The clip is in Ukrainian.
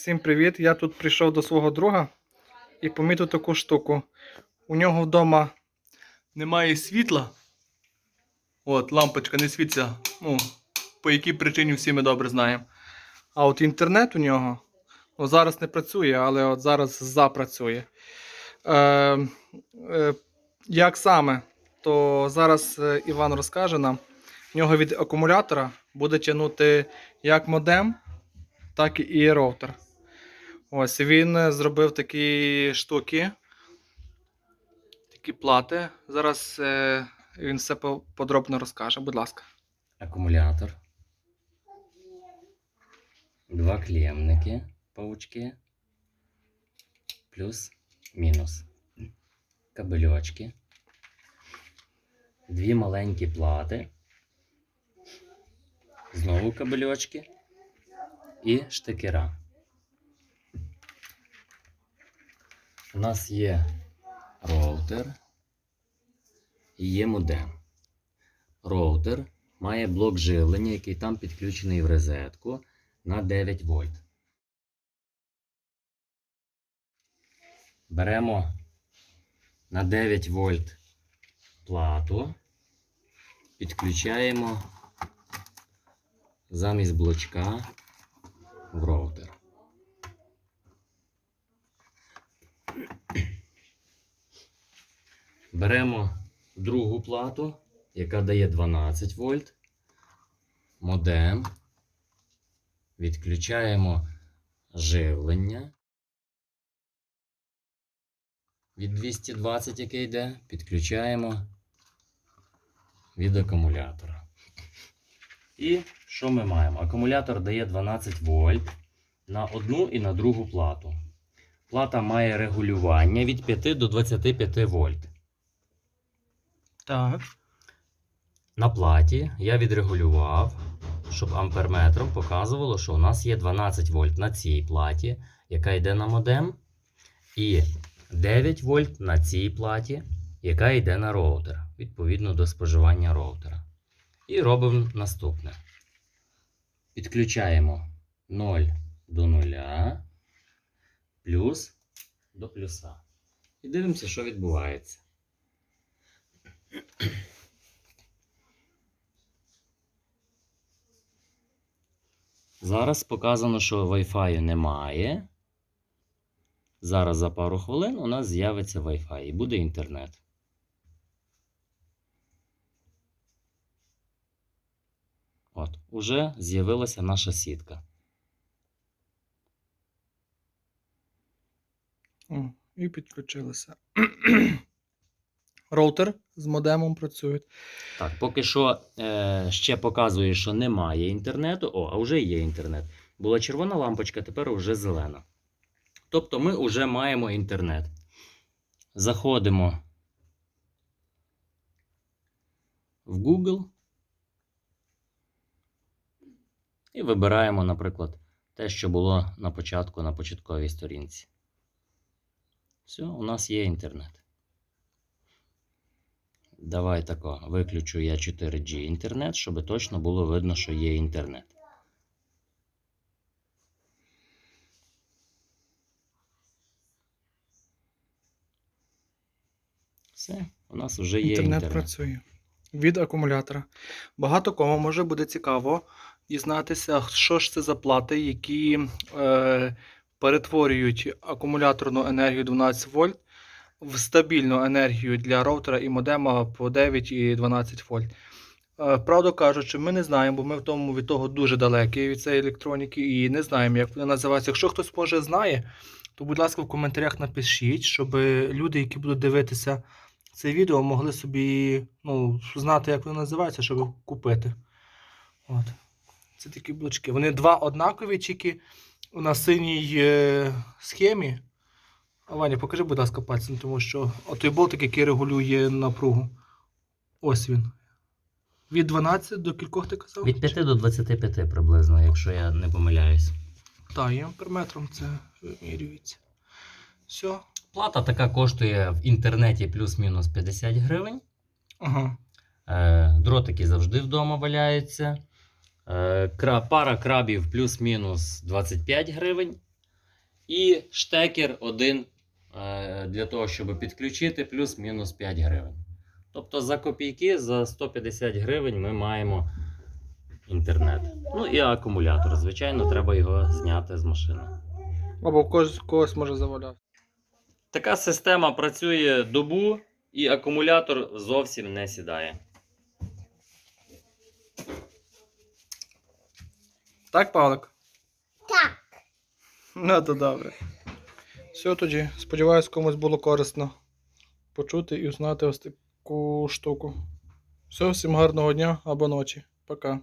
Всім привіт! Я тут прийшов до свого друга і помітив таку штуку. У нього вдома немає світла. От, лампочка не світиться. Ну, по якій причині всі ми добре знаємо. А от інтернет у нього ну, зараз не працює, але от зараз запрацює. Е, е, як саме, то зараз е, Іван розкаже нам. В нього від акумулятора буде тягнути як модем, так і роутер. Ось він е, зробив такі штуки, такі плати. Зараз е, він все подробно розкаже. Будь ласка. акумулятор, два клемники, паучки, плюс, мінус, кабельочки, дві маленькі плати, знову кабельочки і штекера. У нас є роутер і є модем. Роутер має блок живлення, який там підключений в розетку на 9 вольт. Беремо на 9 вольт плату, підключаємо замість блочка в роутер. Беремо другу плату, яка дає 12 вольт. Модем. Відключаємо живлення. Від 220, яке йде, підключаємо від акумулятора. І що ми маємо? Акумулятор дає 12 вольт на одну і на другу плату. Плата має регулювання від 5 до 25 вольт. Так. На платі я відрегулював, щоб амперметром показувало, що у нас є 12 вольт на цій платі, яка йде на модем, і 9 вольт на цій платі, яка йде на роутер, відповідно до споживання роутера. І робимо наступне. Підключаємо 0 до 0, плюс до плюса. І дивимося, що відбувається. Зараз показано, що Wi-Fi немає. Зараз за пару хвилин у нас з'явиться Wi-Fi і буде інтернет. От, уже з'явилася наша сітка. І підключилися. Роутер з модемом працює. Так, поки що е, ще показує, що немає інтернету. О, а вже є інтернет. Була червона лампочка, тепер вже зелена. Тобто ми вже маємо інтернет. Заходимо в Google і вибираємо, наприклад, те, що було на початку на початковій сторінці. Все, у нас є інтернет. Давай тако, виключу я 4G інтернет, щоб точно було видно, що є інтернет. Все, у нас вже є Інтернет, інтернет. працює. Від акумулятора. Багато кому може буде цікаво дізнатися, що ж це за плати, які е, перетворюють акумуляторну енергію 12 вольт в стабільну енергію для роутера і модема по 9 і 12 вольт. Е, правду кажучи, ми не знаємо, бо ми в тому від того дуже далекі від цієї електроніки і не знаємо, як вони називаються. Якщо хтось може знає, то будь ласка, в коментарях напишіть, щоб люди, які будуть дивитися це відео, могли собі ну, знати, як вони називаються, щоб купити. От. Це такі блочки. Вони два однакові, тільки на синій е, схемі. А, Ваня, покажи, будь ласка, пальцем, тому що отой болтик, який регулює напругу. Ось він. Від 12 до кількох ти казав? Від 5 до 25 приблизно, якщо я не помиляюсь. Так, і амперметром це вимірюється. Все. Плата така коштує в інтернеті плюс-мінус 50 гривень. Ага. Е, Дротики завжди вдома валяються. Е, Пара крабів плюс-мінус 25 гривень. І штекер один для того, щоб підключити, плюс-мінус 5 гривень. Тобто за копійки, за 150 гривень ми маємо інтернет. Ну і акумулятор. Звичайно, треба його зняти з машини. Або когось, когось може заваляти. Така система працює добу, і акумулятор зовсім не сідає. Так, Павлик? Так. Ну, то добре. Все тоді. Сподіваюсь, комусь було корисно почути і узнати ось таку штуку. Все, всім гарного дня або ночі. Пока.